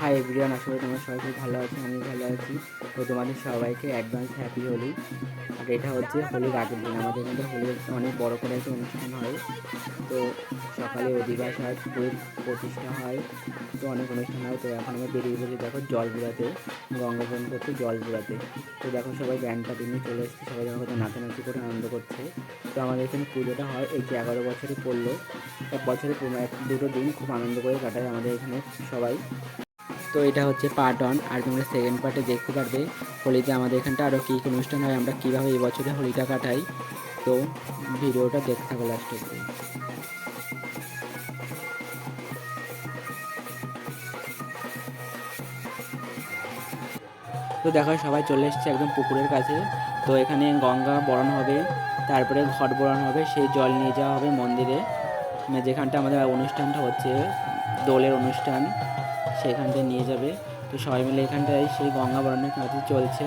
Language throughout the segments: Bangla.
হাই এভরিওয়ান আসলে তোমরা সবাই খুব ভালো আছো আমি ভালো আছি। তো তোমাদের সবাইকে অ্যাডভান্স হ্যাপি হোলি আর এটা হচ্ছে হোলির আগের দিন, আমাদের মধ্যে হোলির অনেক বড় করে একটা অনুষ্ঠান হয়। তো সকালে অধিবাস হয় পুরীর প্রতিষ্ঠা হয়, তো অনেক অনুষ্ঠান হয়। তো এখন আমরা বেরিয়ে বসে দেখো জল বুড়াতে গঙ্গা স্নান করতে জল বুড়াতে তো দেখো সবাই ব্যান্ডটা নিয়ে চলে এসছে, সবাই দেখো তো নাচানাচি করে আনন্দ করছে। তো আমাদের এখানে পুজোটা হয় এই যে এগারো বছরে পড়ল, এক বছরে এক, দুটো দিন খুব আনন্দ করে কাটায় আমাদের এখানে সবাই। তো এটা হচ্ছে পার্ট ওয়ান আর তোমরা সেকেন্ড পার্টে দেখতে পারবে হোলিতে আমাদের এখানটা আরও কী কী অনুষ্ঠান হয়, আমরা কীভাবে এই বছরে হোলিটা কাটাই। তো ভিডিওটা দেখতে থাকো লাস্ট অব্দি তো দেখো সবাই চলে এসছে একদম পুকুরের কাছে। তো এখানে গঙ্গা বরণ হবে, তারপরে ঘট বরণ হবে, সেই জল নিয়ে যাওয়া হবে মন্দিরে। মানে যেখানটা আমাদের অনুষ্ঠানটা হচ্ছে, দোলের অনুষ্ঠান। সেখানটায় নিয়ে যাবে। তো সবাই মিলে এখানটায় সেই গঙ্গা বরণের কাজই চলছে।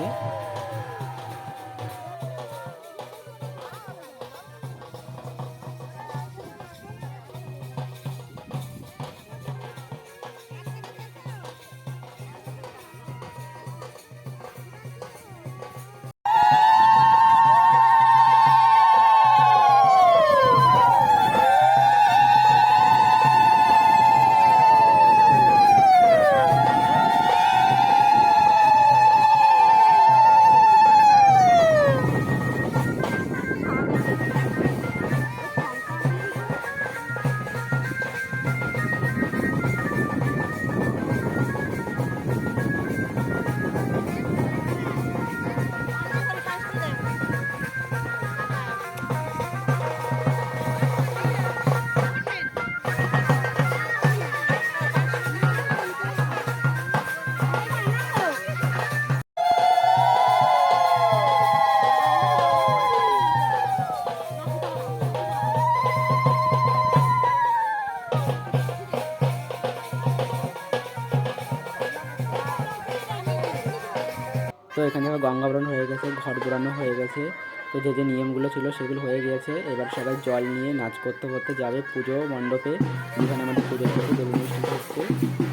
এখানে দেখো গঙ্গা বরণ হয়ে গেছে, ঘর বোড়ানো হয়ে গেছে। তো যে যে নিয়মগুলো ছিল সেগুলো হয়ে গিয়েছে। এবার সবাই জল নিয়ে নাচ করতে করতে যাবে পুজো মণ্ডপে। যেখানে আমাদের পুজো করতে দেব অনুষ্ঠান হচ্ছে।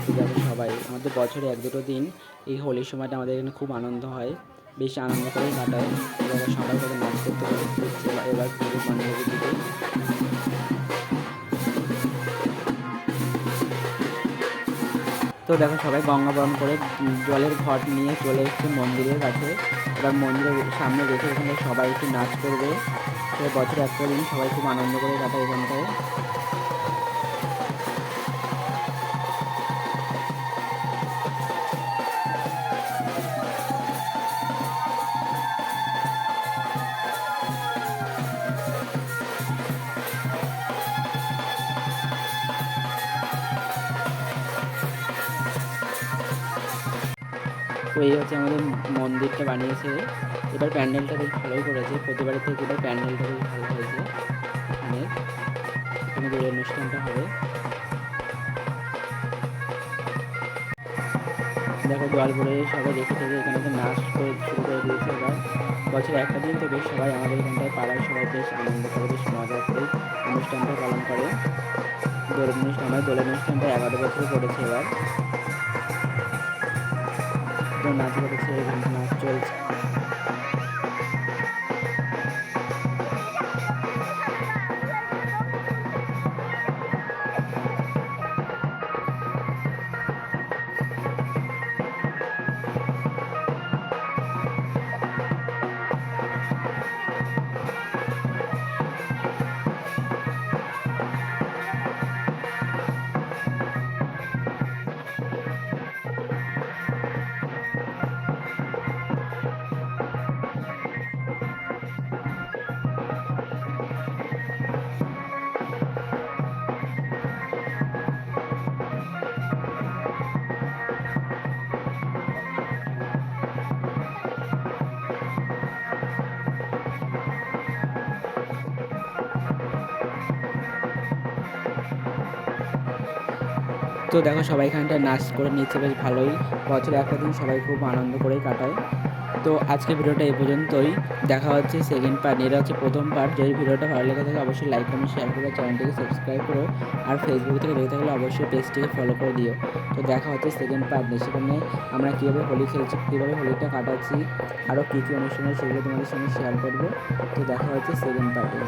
তো যাবে সবাই। আমাদের বছরে এক দুটো দিন এই হোলির সময়টা আমাদের এখানে খুব আনন্দ হয়। বেশি আনন্দ করে কাটায়। এবার সবাই নাচ করতে করতে এবার পুজো মণ্ডপের দিকে তো দেখো সবাই গঙ্গা বরণ করে জলের ঘট নিয়ে চলে এসছে মন্দিরের কাছে। এবার মন্দিরের সামনে রেখে এখানে সবাই একটু নাচ করবে। বছর একটা দিন সবাই খুব আনন্দ করে কাটায় এখানটায়। তো এই হচ্ছে আমাদের মন্দিরটা বানিয়েছে। এবার প্যান্ডেলটা বেশ ভালোই করেছে। প্রতিবারের থেকে এবার প্যান্ডেলটা বেশ ভালো হয়েছে। এখানে এখানে যে অনুষ্ঠানটা হবে। দেখো জল ভরে সবাই রেখে থেকে, এখানে তো নাচ করে শুরু করে দিয়েছে এবার। বছরে একটা দিন বেশ সবাই আমাদের এখানটায় পাড়ায় সবাই বেশ আনন্দ করে, বেশ মজা করে অনুষ্ঠানটা পালন করে। দোল অনুষ্ঠান হয়, দোলের অনুষ্ঠানটা এগারো বছর পড়েছে এবার। নাচ এখানে নাচ চলছে। তো দেখো সবাই এখানটা নাচ করে নিচ্ছে, বেশ ভালোই। বছরে একটা দিন সবাই খুব আনন্দ করেই কাটায়। তো আজকে ভিডিওটা এই পর্যন্তই। দেখা হচ্ছে সেকেন্ড পার্ট এটা হচ্ছে প্রথম পার্ট যদি ভিডিওটা ভালো লেগে থাকে, অবশ্যই লাইক কমেন্ট শেয়ার করে চ্যানেলটিকে সাবস্ক্রাইব করো। আর ফেসবুক থেকে দেখে থাকলে অবশ্যই পেজটিকে ফলো করে দিও। তো দেখা হচ্ছে সেকেন্ড পার্ট নিয়ে সেখানে আমরা কীভাবে হোলি খেলছি, কীভাবে হোলিটা কাটাচ্ছি আরও কী কী অনুষ্ঠান সেগুলো তোমাদের সঙ্গে শেয়ার করব। তো দেখা হচ্ছে সেকেন্ড পার্টে